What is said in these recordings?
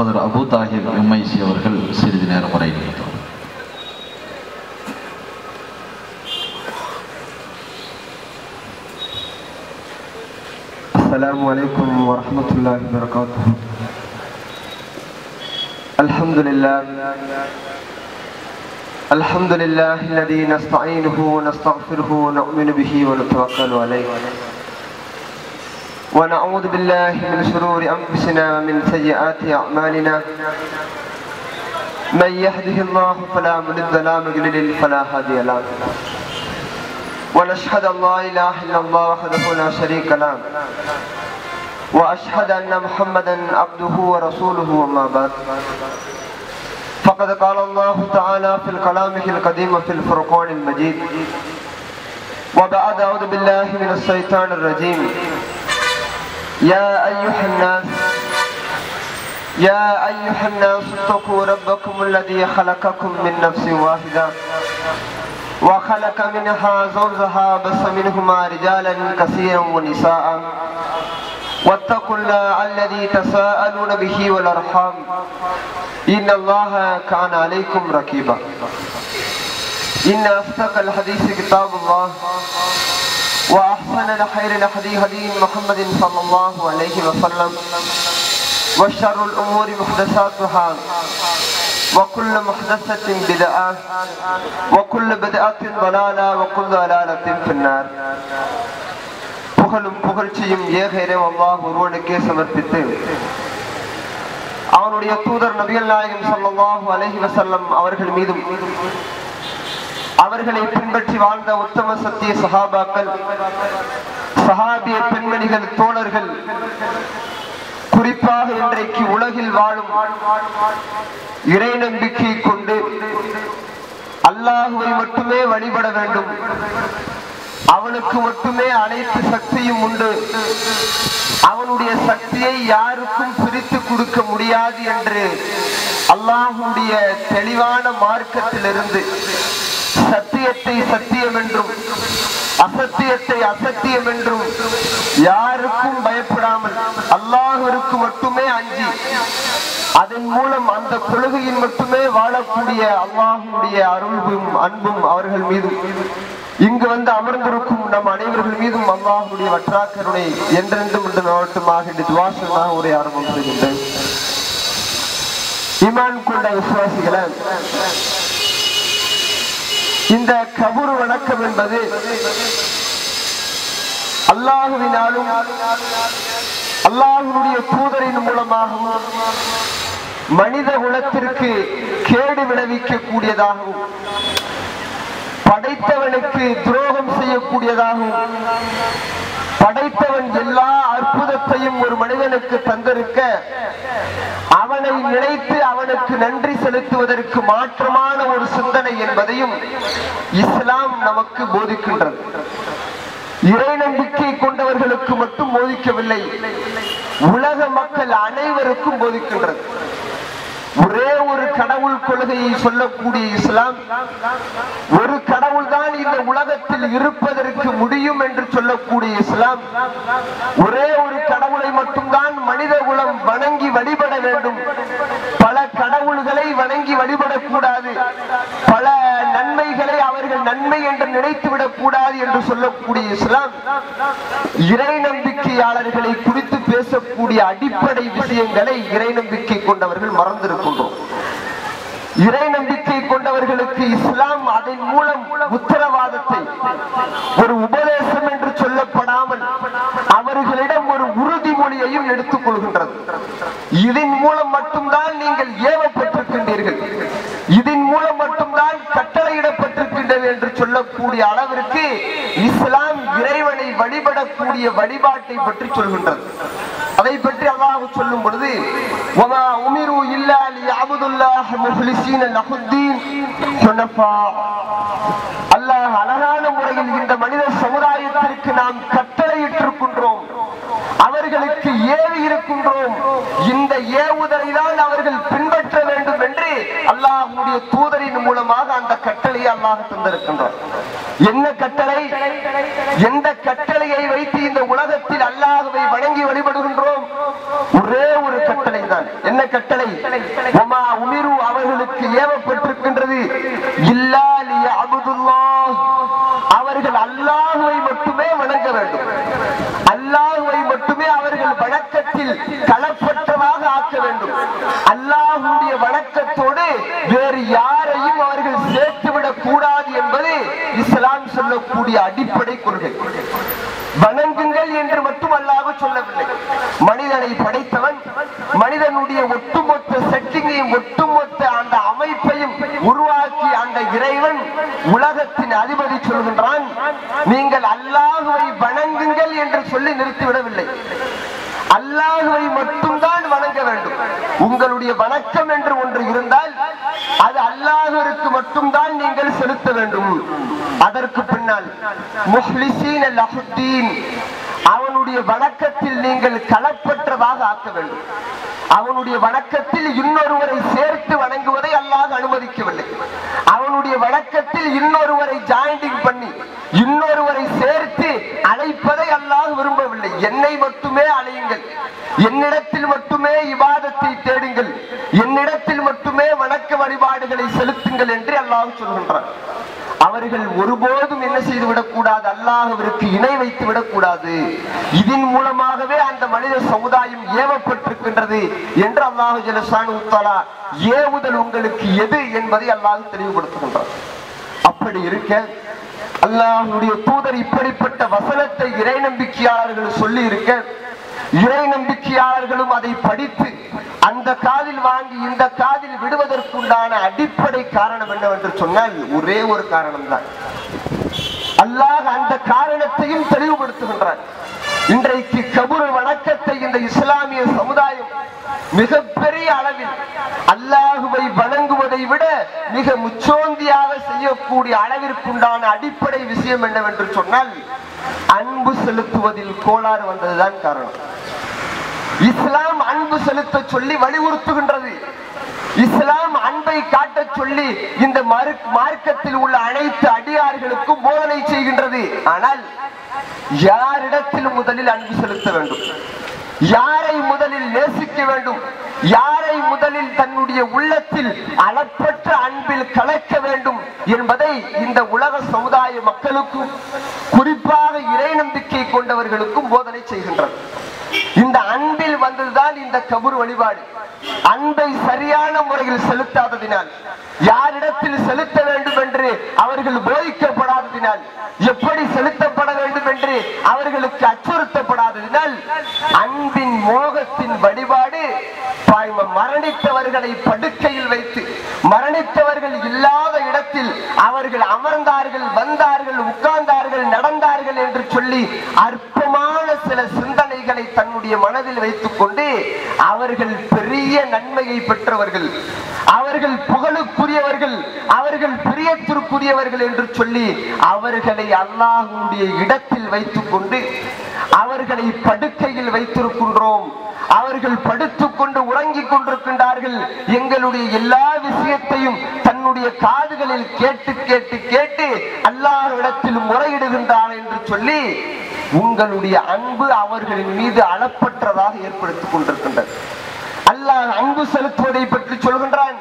சகோதரர் அபு தாஹிர் எம்ஐசி அவர்கள் சிறிது நேரம் வரை நிறுத்தும் السلام عليكم ورحمة الله وبركاته الحمد لله الحمد لله الذي نستعينه ونستغفره ونؤمن به ونتوكل عليه ونعوذ بالله من شرور أنفسنا ومن سيئات أعمالنا. من يهده الله فلا مضل له ومن يضلل فلا هادي له. ونشهد أن لا إله إلا الله وحده لا شريك له. وأشهد أن محمدا عبده ورسوله وما بعد. فقد قال الله تعالى في كلامه القديم في الفرقان المجيد. وبعد أعوذ بالله من الشيطان الرجيم. يا أيها الناس يا أيها الناس اتقوا ربكم الذي خلقكم من نفس واحدة وخلق منها زوجها بس منهما رجالا كثيرا ونساء. واتقوا الله الذي تساءلون به والأرحام. إن الله كان عليكم رقيبا إن أصدق الحديث كتاب الله. واحسن الخير الهدي هدي محمد صلى الله عليه وسلم وشر الامور محدثاتها وكل محدثة بدعة وكل بدعة ضلالة وكل ضلالة في النار புகழும் புகழ்ச்சியும் ஏக இறைவன் அல்லாஹ் ஒருவனுக்கே சமர்ப்பித்து அவனுடைய தூதர் நபிகள் நாயகம் ஸல்லல்லாஹு அலைஹி வஸல்லம் அவர்கள் மீதும் அவர்களை பின்பற்றி வாழ்ந்த உத்தம சத்திய சஹாபாக்கள் சஹாபிய பெண்மணிகள் தோழர்கள் குறிப்பாக இன்றைக்கு உலகில் வாழும் இறை நம்பிக்கை கொண்டு அல்லாஹுவை மட்டுமே வழிபட வேண்டும். அவனுக்கு மட்டுமே அனைத்து சக்தியும் உண்டு. அவனுடைய சக்தியை யாருக்கும் பிரித்து கொடுக்க முடியாது என்று அல்லாஹுடைய தெளிவான மார்க்கத்திலிருந்து சத்தியத்தை சத்தியம் என்றும் அசத்தியத்தை அசத்தியம் என்றும் யாருக்கும் பயப்படாமல் அல்லாஹருக்கு மட்டுமே அஞ்சி அதன் மூலம் அந்த கொள்கையில் மட்டுமே வாழக்கூடிய அல்லாஹுடைய அருள்பும் அன்பும் அவர்கள் மீதும் இங்கு வந்து அமர்ந்திருக்கும் நம் அனைவர்கள் மீதும் அல்லாஹுடைய வற்றாக்கருணை என்றென்றும் இந்த மாவட்டமாக இந்த துவாசமாக உரை ஆரம்பம் செய்கின்றேன் இமான் கொண்ட விசுவாசிகளை இந்த கபூர் வணக்கம் என்பது அல்லாஹுவினாலும் அல்லாஹுடைய தூதரின் மூலமாகவும் மனித குலத்திற்கு கேடு விளைவிக்க கூடியதாகவும் படைத்தவனுக்கு துரோகம் செய்யக்கூடியதாகவும் படைத்தவன் எல்லா அற்புதத்தையும் ஒரு மனிதனுக்கு தந்திருக்க அவனை நினைத்து அவனுக்கு நன்றி செலுத்துவதற்கு மாற்றமான ஒரு சிந்தனை என்பதையும் இஸ்லாம் நமக்கு போதிக்கின்றது. இறை நம்பிக்கை கொண்டவர்களுக்கு மட்டும் போதிக்கவில்லை உலக மக்கள் அனைவருக்கும் போதிக்கின்றது. ஒரே ஒரு கடவுள் கொள்கையை சொல்லக்கூடிய இஸ்லாம் ஒரு கடவுள் தான் இந்த உலகத்தில் இருப்பதற்கு முடியும் என்று சொல்லக்கூடிய இஸ்லாம் ஒரே ஒரு கடவுளை மட்டும் மனித குலம் வணங்கி வழிபட வேண்டும் பல கடவுள்களை வணங்கி வழிபடக்கூடாது பல நன்மைகளை அவர்கள் நன்மை என்று நினைத்து விடக்கூடாது என்று சொல்லக்கூடிய இஸ்லாம் இறை நம்பிக்கையாளர்களை குறித்து பேசக்கூடிய அடிப்படை விஷயங்களை இறை நம்பிக்கை கொண்டவர்கள் மறந்திருக்கின்றோம். இறை நம்பிக்கை கொண்டவர்களுக்கு இஸ்லாம் அதன் மூலம் உத்தரவாதத்தை ஒரு உபதேசம் என்று சொல்லப்படாமல் அவர்களிடம் ஒரு உறுதிமொழியையும் எடுத்துக் கொள்கின்றது இதன் மூலம் மட்டும்தான் நீங்கள் ஏவப்பட்டிருக்கின்றீர்கள் இதன் மூலம் மட்டும்தான் கட்டளையிடப்பட்டிருக்கின்றது என்று சொல்லக்கூடிய அளவிற்கு இஸ்லாம் இறைவனை வழிபடக்கூடிய வழிபாட்டை பற்றி சொல்கின்றது அதை பற்றி அல்லாஹ் சொல்லும் பொழுது وما أمروا إلا ليعبدوا الله مخلصين له الدين حنفاء அல்லாஹ் அழகான முறையில் இந்த மனித சமுதாயத்திற்கு நாம் கட்டளையிட்டிருக்கின்றோம் அவர்களுக்கு ஏவி இருக்கின்றோம் இந்த ஏவுதலை தான் அவர்கள் பின்பற்ற வேண்டும் என்று அல்லாஹுடைய தூதரின் மூலமாக அந்த கட்டளையை அல்லாஹ் தந்திருக்கின்றோம் என்ன கட்டளை? எந்த கட்டளையை வைத்து இந்த உலக அல்லாஹுவை வணங்கி வழிபடுகின்றோம் ஒரே ஒரு கட்டளை தான் என்ன கட்டளை ஒமா உமிரு அவர்களுக்கு ஏவப்பட்டிருக்கின்றது இல்லா லியஅபுதுல்லாஹ் அவர்கள் அல்லாஹ்வை மட்டுமே வணங்க வேண்டும் அல்லாஹ்வை மட்டுமே அவர்கள் வணக்கத்தில் களப்பற்றதாக ஆக்க வேண்டும் அல்லாஹ்வுடைய வணக்கத்தோடு வேறு யாரையும் அவர்கள் சேர்த்துவிடக் கூடாது என்பது இஸ்லாம் சொல்லக்கூடிய அடிப்படை கொள்கை. வணங்குங்கள் என்று மட்டும் அல்லாஹ் சொல்லவில்லை. மனிதனை படைத்தவன் மனிதனுடைய ஒட்டுமொத்த செட்டிங்கையும் ஒட்டுமொத்த அந்த அமைப்பையும் உருவாக்கி அந்த இறைவன் உலகத்தின் அதிபதி சொல்கின்றான் நீங்கள் அல்லாஹுவை வணங்குங்கள் என்று சொல்லி நிறுத்திவிடவில்லை. அல்லாஹுவை மட்டும்தான் வணங்க வேண்டும். உங்களுடைய வணக்கம் என்று ஒன்று இருந்தால் அது அல்லாஹருக்கு மட்டும்தான் நீங்கள் செலுத்த வேண்டும். அதற்கு பின்னால் முஹ்லிசீன் அவனுடைய வணக்கத்தில் நீங்கள் களப்பற்றதாக ஆக்க வேண்டும். அவனுடைய வணக்கத்தில் இன்னொருவரை சேர்த்து வணங்குவதை அல்லாஹ் அனுமதிக்கவில்லை. அவனுடைய வணக்கத்தில் இன்னொருவரை ஜாயிண்டிங் பண்ணி இன்னொருவரை சேர்த்து அழைப்பதை அல்லாஹ் விரும்பவில்லை. என்னை மட்டுமே அழையுங்கள். என்னிடத்தில் மட்டுமே விவாதத்தை தேடுங்கள். என்னிடத்தில் வழிபாடுகளை செலுத்துங்கள் என்று அல்லாஹ் சொல்கின்றான். அவர்கள் ஒருபோதும் என்ன செய்து விடக்கூடாது? அல்லாஹ்விற்கு இணை வைத்து விடக்கூடாது. இதன் மூலமாகவே அந்த மனித சமுதாயம் ஏவப்பட்டிருக்கின்றது என்று அல்லாஹு ஜலசானு உத்தாலா ஏவுதல் உங்களுக்கு எது என்பதை அல்லாஹ் தெளிவுபடுத்துகின்றார் அப்படி இருக்க அல்லாஹுடைய தூதர் இப்படிப்பட்ட வசனத்தை இறை நம்பிக்கையாளர்கள் சொல்லி இருக்க இறை நம்பிக்கையாளர்களும் அதை படித்து அந்த காதில் வாங்கி இந்த காதில் விடுவதற்குண்டான அடிப்படை காரணம் என்னவென்று சொன்னால் ஒரே ஒரு காரணம் தான் அல்லாஹ் அந்த காரணத்தையும் தெளிவுபடுத்துகின்றான். இன்றைக்கு கபுர் வணக்கத்தை இந்த இஸ்லாமிய சமுதாயம் மிகப்பெரிய அளவில் அல்லாஹுவை வணங்குவதை விட மிக முச்சோந்தியாக செய்யக்கூடிய அளவிற்குண்டான அடிப்படை விஷயம் என்னவென்று சொன்னால் அன்பு செலுத்துவதில் கோளாறு வந்ததுதான் காரணம். இஸ்லாம் அன்பு செலுத்த சொல்லி வலியுறுத்துகின்றது. இஸ்லாம் அன்பை காட்ட சொல்லி இந்த மார்க்கத்தில் உள்ள அனைத்து அடியார்களுக்கும் போதனை செய்கின்றது. ஆனால் யாரிடத்தில் முதலில் அன்பு செலுத்த வேண்டும்? யாரை முதலில் நேசிக்க வேண்டும்? யாரை முதலில் தன்னுடைய உள்ளத்தில் அளப்பற்ற அன்பில் கலக்க வேண்டும் என்பதை இந்த உலக சமுதாய மக்களுக்கும் குறிப்பாக இறை நம்பிக்கை கொண்டவர்களுக்கும் போதனை செய்கின்றது. இந்த அன்பில் வந்ததுதான் இந்த கபூர் வழிபாடு. அன்பை சரியான முறையில் செலுத்தாததினால் யாரிடத்தில் செலுத்த வேண்டும் என்று அவர்கள் போதிக்கப்படாததினால் எப்படி செலுத்தப்பட வேண்டும் என்று அவர்களுக்கு அச்சுறுத்தப்படாததினால் அன்பின் மோகத்தின் வழிபாடு மரணித்தவர்களை படுக்கையில் வைத்து மரணித்தவர்கள் இல்லாத இடத்தில் அவர்கள் அமர்ந்தார்கள் வந்தார்கள் உட்கார்ந்தார்கள் நடந்தார்கள் என்று சொல்லி அற்பமான சில சிந்தனைகளை தன்னுடைய மனதில் வைத்துக் கொண்டு அவர்கள் பெரிய நன்மையை பெற்றவர்கள் அவர்கள் புகழுக்குரியவர்கள் அவர்கள் பிரியத்திற்குரியவர்கள் என்று சொல்லி அவர்களை அல்லாஹ்வுடைய இடத்தில் வைத்துக் கொண்டு அவர்களை படுக்கையில் வைத்திருக்கின்றோம். அவர்கள் படுத்துக்கொண்டு உறங்கிக் கொண்டிருக்கின்றார்கள். எங்களுடைய எல்லா விஷயத்தையும் தன்னுடைய காதுகளில் கேட்டு கேட்டு கேட்டு அல்லாஹ் இடத்தில் முறையிடுகின்றான் என்று சொல்லி உங்களுடைய அன்பு அவர்களின் மீது அளப்பற்றதாக ஏற்படுத்திக் கொண்டிருக்கின்றது. அல்லாஹ் அன்பு செலுத்துவதை பற்றி சொல்கின்றான்.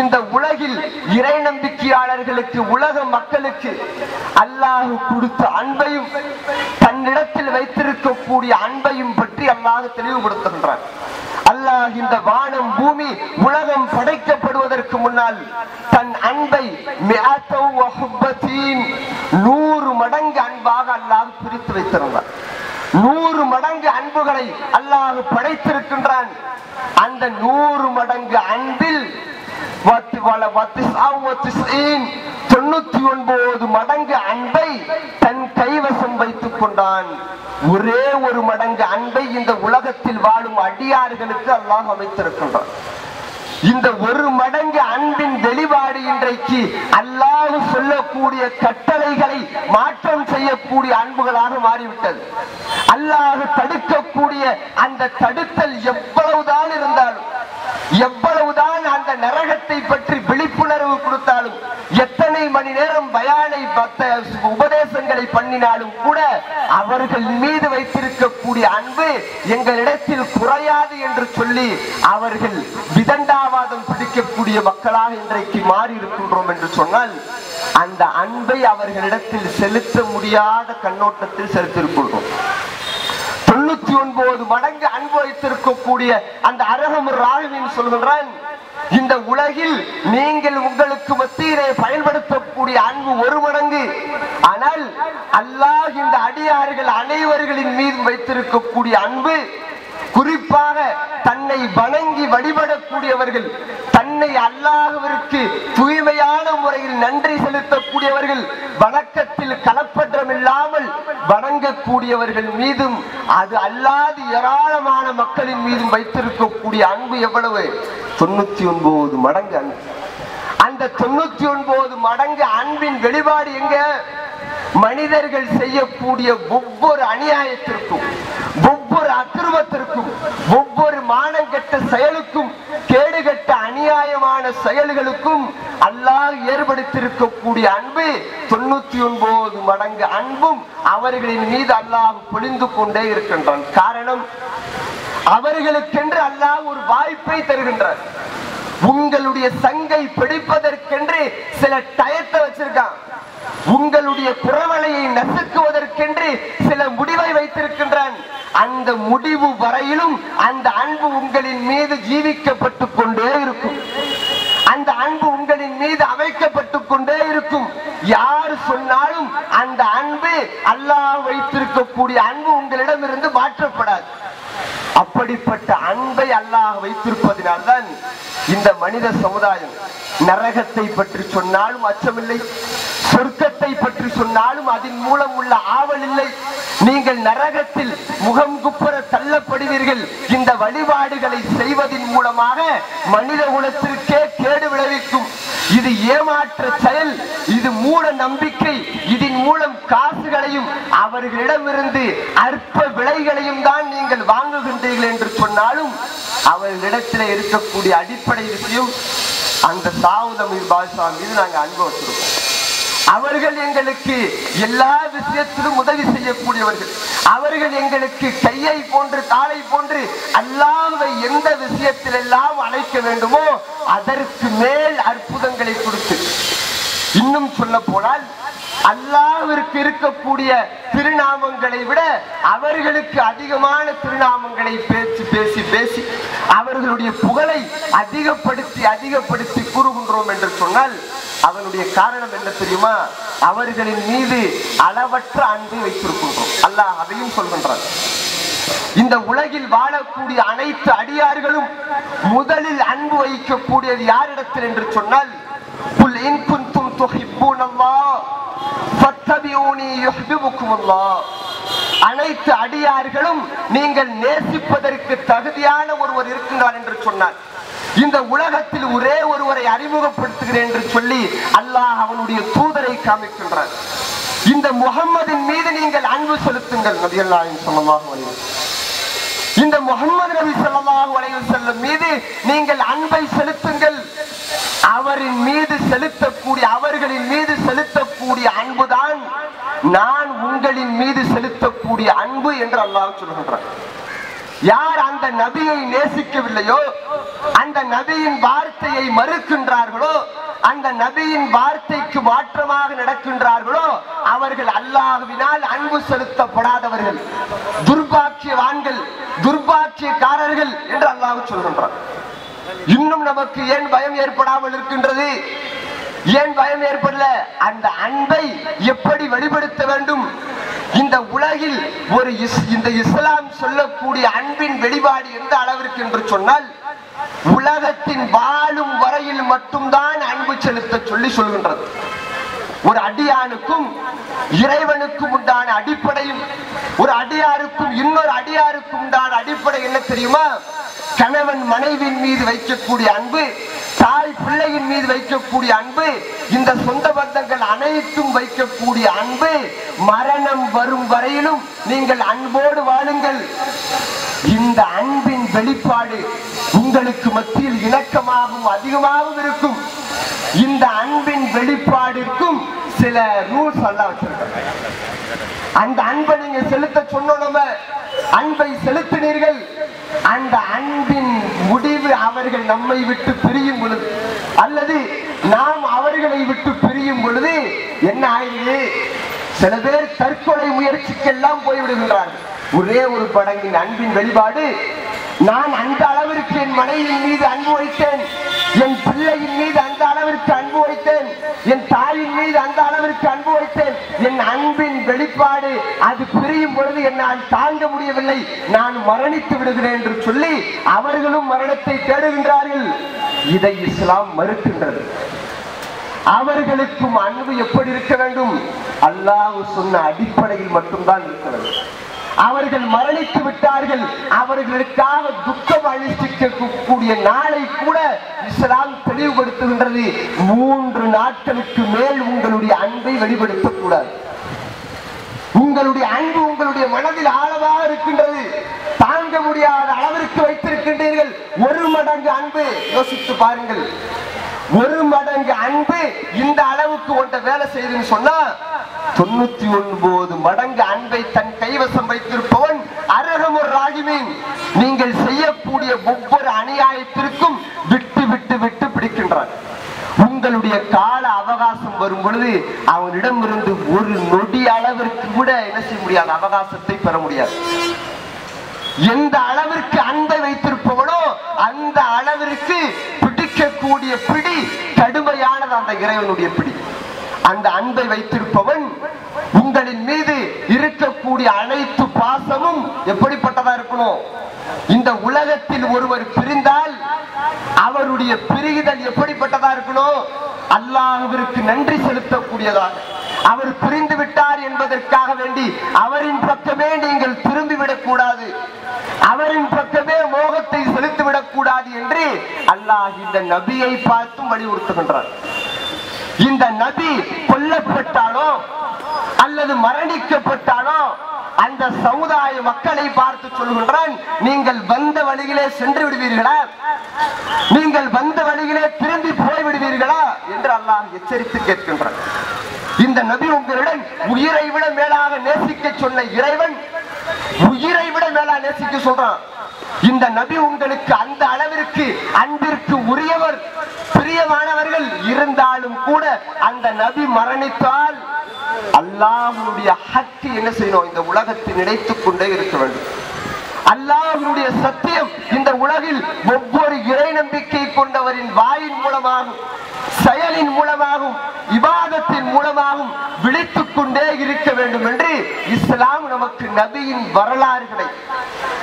இந்த உலகில் இறை நம்பிக்கையாளர்களுக்கு உலக மக்களுக்கு அல்லாஹ் கொடுத்த அன்பையும் தன்னிடத்தில் வைத்திருக்கக்கூடிய அன்பையும் பற்றி அல்லாஹ் தெளிவுபடுத்துகின்றான். அல்லாஹ் இந்த வானம் பூமி உலகம் படைக்கப்படுவதற்கு முன்னால் தன் அன்பை நூறு மடங்கு அன்பாக அல்லாஹ் பிரித்து வைத்திருந்தார் நூறு மடங்கு அன்புகளை அல்லாஹ் படைத்திருக்கின்றான். அந்த நூறு மடங்கு அன்பில் வல தொண்ணூத்தி ஒன்பது மடங்கு அன்பை தன் கைவசம் வைத்துக் கொண்டான். ஒரே ஒரு மடங்கு அன்பை இந்த உலகத்தில் வாழும் அடியார்களுக்கு அல்லாஹ் அமைத்திருக்கின்றான். இந்த ஒரு மடங்கு அன்பின் வெளிப்பாடு இன்றைக்கு அல்லாஹ் சொல்லக்கூடிய கட்டளைகளை மாற்றம் செய்யக்கூடிய அன்புகளாக மாறிவிட்டது. அல்லாஹ் தடுக்கக்கூடிய அந்த தடுத்தல் எவ்வளவுதான் இருந்தாலும் எவ்வளவுதான் அந்த நரகத்தை பற்றி விழிப்புணர்வு கொடுத்த எத்தனை மணி நேரம் பயானை பக்த உபதேசங்களை பண்ணினாலும் கூட அவர்கள் மீது வைத்திருக்கக்கூடிய அன்பு எங்களிடத்தில் குறையாது என்று சொல்லி அவர்கள் விதண்டாவாதம் பிடிக்கக்கூடிய மக்களாக இன்றைக்கு மாறி இருக்கின்றோம் என்று சொன்னால் அந்த அன்பை அவர்களிடத்தில் செலுத்த முடியாத கண்ணோட்டத்தில் செலுத்திருக்கின்றோம் தொண்ணூத்தி ஒன்பது மடங்கு அன்பு வைத்திருக்கக்கூடிய அந்த அரகமு ராகுவின் சொல்கின்றான் இந்த உலகில் நீங்கள் உங்களுக்கு மத்தியிலே பயன்படுத்தக்கூடிய அன்பு ஒரு மடங்கு. ஆனால் அல்லாஹ் இந்த அடியார்கள் அனைவர்களின் மீது வைத்திருக்கக்கூடிய அன்பு குறிப்பாக தன்னை வணங்கி வழிபடக்கூடியவர்கள் தன்னை அல்லாஹவிற்கு தூய்மையான முறையில் நன்றி செலுத்தக்கூடியவர்கள் வணக்கத்தில் கலப்ப வணங்கக்கூடியவர்கள் மீதும் அது அல்லாது ஏராளமான மக்களின் மீதும் வைத்திருக்கக்கூடிய அன்பு எவ்வளவு? தொண்ணூத்தி ஒன்பது மடங்கு அன்பு. அந்த தொண்ணூத்தி ஒன்பது மடங்கு அன்பின் வெளிப்பாடு எங்க? மனிதர்கள் செய்யக்கூடிய ஒவ்வொரு அநியாயத்திற்கும் ஒவ்வொரு அக்கிரமத்திற்கும் ஒவ்வொரு மானங்கெட்ட செயலுக்கும் கேடுகட்ட அநியாயமான செயல்களுக்கும் அல்லாஹ் ஏற்படுத்தியிருக்கக்கூடிய அன்பு தொண்ணூத்தி ஒன்பது மடங்கு அன்பும் அவர்களின் மீது அல்லாஹ் பொழிந்து கொண்டே இருக்கின்றான். காரணம் அவர்களுக்கென்று அல்லாஹ் ஒரு வாய்ப்பை தருகின்றார். உங்களுடைய சங்கை பிடிப்பதற்கென்று சில டயத்தை வச்சிருக்கான். உங்களுடைய குறவலையை நசுக்குவதற்கென்று சில முடிவை வைத்திருக்கின்றான். அந்த முடிவு வரையிலும் அந்த அன்பு உங்களின் மீது ஜீவிக்கப்பட்டு கொண்டே இருக்கும். அந்த அன்பு உங்களின் மீது அமைக்கப்பட்டு கொண்டே இருக்கும். யார் சொன்னாலும் அந்த அன்பு அல்லாஹ் வைத்திருக்கக்கூடிய அன்பு உங்களிடமிருந்து மாற்றப்படாது. அப்படிப்பட்ட அன்பை அல்லாஹ் வைத்திருப்பதினால்தான் இந்த மனித சமுதாயம் நரகத்தை பற்றி சொன்னாலும் அச்சமில்லை. சொர்க்கத்தை பற்றி சொன்னாலும் அதன் மூலம் உள்ள ஆவல் இல்லை. நீங்கள் நரகத்தில் முகம் குப்புற தள்ளப்படுவீர்கள். இந்த வழிபாடுகளை செய்வதன் மூலமாக மனித குலத்திற்கே கேடு விளைவிக்கும். இது ஏமாற்ற செயல் இது மூட நம்பிக்கை. இதன் மூலம் காசுகளையும் அவர்களிடமிருந்து அற்ப விலைகளையும் தான் நீங்கள் வாங்குகின்றீர்கள் என்று சொன்னாலும் அவர்களிடத்தில் இருக்கக்கூடிய அடிப்படை விஷயம் அந்த சாவுதமிழ் பாஷா மீது நாங்கள் அன்பு வச்சிருக்கோம். அவர்கள் எங்களுக்கு எல்லா விஷயத்திலும் உதவி செய்யக்கூடியவர்கள். அவர்கள் எங்களுக்கு கையை போன்று காலை போன்று அல்லாஹ்வை எந்த விஷயத்தில் எல்லாம் அழைக்க வேண்டுமோ அதற்கு மேல் அற்புதங்களை கொடுத்து இன்னும் சொல்ல போனால் அல்லாவிற்கு இருக்கக்கூடிய திருநாமங்களை விட அவர்களுக்கு அதிகமான திருநாமங்களை பேசி பேசி பேசி அவர்களுடைய புகழை அதிகப்படுத்தி அதிகப்படுத்தி கூறுகின்றோம் என்று சொன்னால் அவனுடைய காரணம் என்ன தெரியுமா? அவர்களின் மீது அளவற்ற அன்பை வைத்திருக்கின்றோம். அல்லாஹ் அதையும் சொல்கின்றான். இந்த உலகில் வாழக்கூடிய அனைத்து அடியார்களும் முதலில் அன்பு வைக்கக்கூடியது யாரிடத்தில் என்று சொன்னால் குல் இன் குன்தும் துஹிப்பூனல்லாஹ் ஃபத்தபிஊனி யுஹ்பிபுக்குமுல்லாஹ். அனைத்து அடியார்களும் நீங்கள் நேசிப்பதற்கு தகுதியான ஒருவர் இருக்கின்றார் என்று சொன்னார். இந்த உலகத்தில் ஒரே ஒருவரை அறிமுகப்படுத்துகிறேன் என்று சொல்லி அல்லாஹ் அவனுடைய தூதரை காமிக்கின்றார். இந்த முகம்மதின் மீது நீங்கள் அன்பு செலுத்துங்கள் நபியல்லாயின் சொல்லமாக வருகிறேன் இந்த முகமது நபி ஸல்லல்லாஹு வளைவு செல்லும் மீது நீங்கள் அன்பை செலுத்துங்கள். அவரின் மீது செலுத்தக்கூடிய அவர்களின் மீது செலுத்தக்கூடிய அன்புதான் நான் உங்களின் மீது செலுத்தக்கூடிய அன்பு என்று அல்லாஹ் சொல்கின்றான். யார் அந்த நபியை நேசிக்கவில்லையோ அந்த நபியின் வார்த்தையை மறுக்கின்றார்களோ அந்த நபியின் வார்த்தைக்கு மாற்றமாக நடக்கின்றார்களோ அவர்கள் அல்லாஹுவினால் அன்பு செலுத்தப்படாதவர்கள் துர்பாக்கியவான்கள் துர்பாக்கியக்காரர்கள் என்று அல்லாஹ் சொல்கின்றான். இன்னும் நமக்கு ஏன் பயம் ஏற்படாமல் இருக்கின்றது? ஏன் பயம் ஏற்படல? அந்த அன்பை எப்படி வெளிப்படுத்த வேண்டும்? இந்த உலகில் ஒரு இஸ்- இந்த இஸ்லாம் சொல்லக்கூடிய அன்பின் வெளிப்பாடு எந்த அளவிற்கு என்று சொன்னால் உலகத்தின் வாழும் வரையில் மட்டும்தான் அன்பு செலுத்த சொல்லி சொல்கின்றது. ஒரு அடியானுக்கும் இறைவனுக்கும் உண்டான அடிப்படையும் ஒரு அடியாருக்கும் இன்னொரு அடியாருக்கும் உண்டான அடிப்படை என்ன தெரியுமா? கணவன் மனைவியின் மீது வைக்கக்கூடிய அன்பு தாய் பிள்ளையின் மீது வைக்கக்கூடிய அன்பு இந்த சொந்த பந்தங்கள் அனைத்தும் வைக்கக்கூடிய அன்பு மரணம் வரும் வரையிலும் நீங்கள் அன்போடு வாழுங்கள். இந்த அன்பின் வெளிப்பாடு உங்களுக்கு மத்தியில் இணக்கமாகவும் அதிகமாகவும் இருக்கும். இந்த அன்பின் வெளிப்பாடிற்கும் சில ரூல்ஸ் எல்லாம் வச்சிருக்காங்க. அந்த அன்பை நீங்க செலுத்த சொன்னோம் அன்பை செலுத்தினீர்கள். அந்த அன்பின் முடிவு அவர்கள் நம்மை விட்டு பிரியும் பொழுது அல்லது நாம் அவர்களை விட்டு பிரியும் பொழுது என்ன ஆயிடுது? சில பேர் தற்கொலை முயற்சிக்கெல்லாம் போய்விடுகின்றார்கள். ஒரே ஒரு படங்கின் அன்பின் வெளிப்பாடு. நான் அந்த அளவிற்கு என் மனைவியின் மீது அன்பு வைத்தேன். என் பிள்ளையின் மீது அந்த அளவிற்கு அன்பு வைத்தேன். என் தாயின் மீது அந்த அளவிற்கு அன்பு வைத்தேன். என் அன்பின் வெளிப்பாடு அது பிரியும் பொழுது என்னால் தாங்க முடியவில்லை. நான் மரணித்து விடுகிறேன் என்று சொல்லி அவர்களும் மரணத்தை தேடுகின்றார்கள். இதை இஸ்லாம் மறுக்கின்றது. அவர்களுக்கும் அன்பு எப்படி இருக்க வேண்டும்? அல்லாஹ் சொன்ன அடிப்படையில் மட்டும்தான் இருக்க வேண்டும் அவர்கள் மரணித்து விட்டார்கள். அவர்களுக்காக துக்கம் அனுஷ்டிக்கக்கூடிய நாளை கூட இஸ்லாம் தெளிவுபடுத்துகின்றது. மூன்று நாட்களுக்கு மேல் உங்களுடைய அன்பை வெளிப்படுத்தக்கூடாது. உங்களுடைய அன்பு உங்களுடைய மனதில் ஆழமாக இருக்கின்றது. தாங்க முடியாத அளவிற்கு வைத்திருக்கின்றீர்கள். ஒரு மடங்கு அன்பு யோசித்து பாருங்கள். ஒரு மடங்கு அன்பு இந்த அளவுக்கு ஒன்றை வேலை செய்யுதுன்னு சொன்னா தொண்ணூத்தி ஒன்பது மடங்கு அன்பை தன் கைவசம் வைத்திருப்பவன் அரகமுர் ராகிமீன் நீங்கள் செய்யக்கூடிய ஒவ்வொரு அநியாயத்திற்கும் விட்டு விட்டு விட்டு பிடிக்கின்றான். உங்களுடைய கால அவகாசம் வரும் பொழுது அவனிடம் இருந்து ஒரு நொடி அளவிற்கு கூட என்ன செய்ய முடியாது அவகாசத்தை பெற முடியாது. எந்த அளவிற்கு அன்பை வைத்திருப்பவனோ அந்த அளவிற்கு பிடிக்கக்கூடிய பிடி கடுமையானது அந்த இறைவனுடைய பிடி. அந்த அன்பை வைத்திருப்பவன் உங்களின் மீது இருக்கக்கூடிய அனைத்து பாசமும் எப்படிப்பட்டதா இருக்கணும்? இந்த உலகத்தில் ஒருவர் பிரிந்தால் அவருடைய பிரிகுதல் எப்படிப்பட்டதா இருக்கணும்? அல்லாஹ்விற்கு நன்றி செலுத்தக்கூடியதாக. அவர் பிரிந்து விட்டார் என்பதற்காக வேண்டி அவரின் பக்கமே நீங்கள் திரும்பிவிடக் கூடாது அவரின் பக்கமே மோகத்தை செலுத்திவிடக் கூடாது என்று அல்லாஹ் இந்த நபியை பார்த்தும் வலியுறுத்துகின்றார் இந்த நபி கொல்லப்பட்டாலோ அல்லது மரணிக்கப்பட்டாலோ அந்த சமுதாய மக்களை பார்த்து சொல்கின்றான் நீங்கள் வந்த வழியிலே சென்று விடுவீர்களா? நீங்கள் வந்த வழியிலே திரும்பி போய் விடுவீர்களா? என்று அல்லாஹ் எச்சரித்து கேட்கின்றான். இந்த நபி உங்களிடம் உயிரை விட மேலாக நேசிக்க சொன்ன இறைவன் உயிரை விட மேலா நேசிக்க சொல்றான். இந்த நபி உங்களுக்கு அந்த அளவிற்கு அன்பிற்கு உரியவர். பிரியமானவர்கள் இருந்தாலும் கூட அந்த நபி மரணித்தால் அல்லாஹனுடைய ஹக்கு என்ன செய்யணும்? இந்த உலகத்தில் நினைத்துக் கொண்டே இருக்க வேண்டும். அல்லாஹனுடைய சத்தியம் இந்த உலகில் ஒவ்வொரு இறை நம்பிக்கை கொண்டவரின் வாயின் மூலமாகும் செயலின் மூலமாகவும் விவாதத்தின் மூலமாகவும் விழித்துக் கொண்டே இருக்க வேண்டும் என்று இஸ்லாம் நமக்கு நபியின் வரலாறுகளை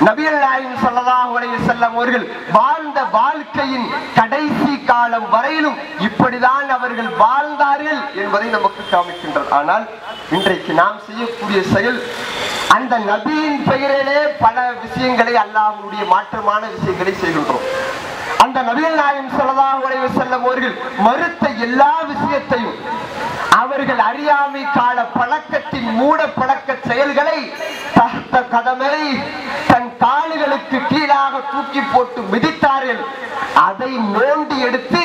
நபியல் நாயகம் ஸல்லல்லாஹு அலைஹி வஸல்லம் அவர்கள் வாழ்ந்த வாழ்க்கையின் கடைசி காலம் வரையிலும் இப்படிதான் அவர்கள் வாழ்ந்தார்கள் என்பதை நமக்கு காமிக்கின்றது. ஆனால் இன்றைக்கு நாம் செய்யக்கூடிய செயல் அந்த நபியின் பெயரிலே பல விஷயங்களை அல்லாஹ்வுடைய மாற்றமான விஷயங்களை செய்கின்றோம். அந்த நபியல் நாயகம் சொல்லதாக அலைஹி வஸல்லம் அவர்கள் மறுத்த எல்லா விஷயத்தையும் அவர்கள் அறியாமை கால பழக்கத்தின் மூட பழக்க செயல்களை தகத்த கதமை தன் கால்களுக்கு கீழாக தூக்கி போட்டு மிதித்தார்கள். அதை நோண்டி எடுத்து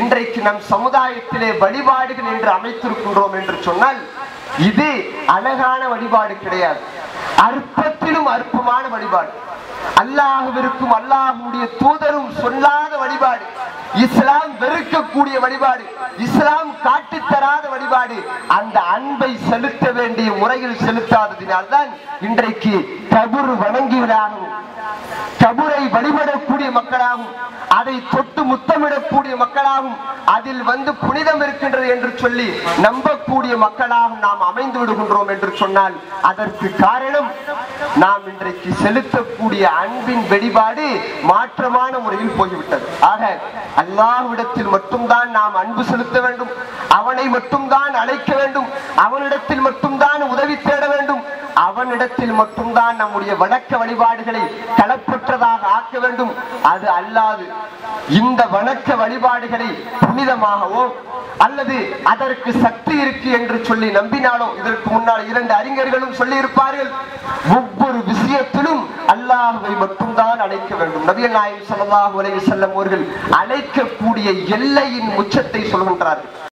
இன்றைக்கு நம் சமுதாயத்திலே வழிபாடுகள் என்று அமைத்திருக்கின்றோம் என்று சொன்னால் இது அழகான வழிபாடு கிடையாது. அற்பத்திலும் அற்பமான வழிபாடு. அல்லாஹுவிற்கும் அல்லாஹுடைய தூதரும் சொல்லாத வழிபாடு. இஸ்லாம் வெறுக்கக்கூடிய வழிபாடு இஸ்லாம் காட்டித்தராத வழிபாடு அந்த அன்பை செலுத்த வேண்டிய முறையில் செலுத்தாததினால்தான் இன்றைக்கு கபுர் வணங்கிவிடாகும் கபுரை வழிபடக்கூடிய மக்களாகும். அதை தொட்டு முத்தமிடக்கூடிய மக்களாகும். அதில் வந்து புனிதம் இருக்கின்றது என்று சொல்லி நம்பக்கூடிய மக்களாகவும் நாம் அமைந்து விடுகின்றோம் என்று சொன்னால் அதற்கு காரணம் நாம் இன்றைக்கு செலுத்தக்கூடிய அன்பின் வெளிப்பாடு மாற்றமான முறையில் போய்விட்டது. ஆக அல்லாஹ்விடத்தில் மட்டும்தான் நாம் அன்பு செலுத்த வேண்டும். அவனை மட்டும்தான் அழைக்க வேண்டும். அவனிடத்தில் மட்டும்தான் உதவி தேட வேண்டும். அவனிடத்தில் மட்டும்தான் நம்முடைய வணக்க வழிபாடுகளை களப்பற்றதாக ஆக்க வேண்டும். அது அல்லாது இந்த வணக்க வழிபாடுகளை புனிதமாகவோ அல்லது அதற்கு சக்தி இருக்கு என்று சொல்லி நம்பினாலோ இதற்கு முன்னால் இரண்டு அறிஞர்களும் சொல்லி இருப்பார்கள் ஒவ்வொரு விஷயத்திலும் அல்லாஹுவை மட்டும்தான் அழைக்க வேண்டும். நபிய நாயம் ஸல்லல்லாஹு செல்லும் அவர்கள் அழைக்கக்கூடிய எல்லையின் உச்சத்தை சொல்கின்றார்கள்.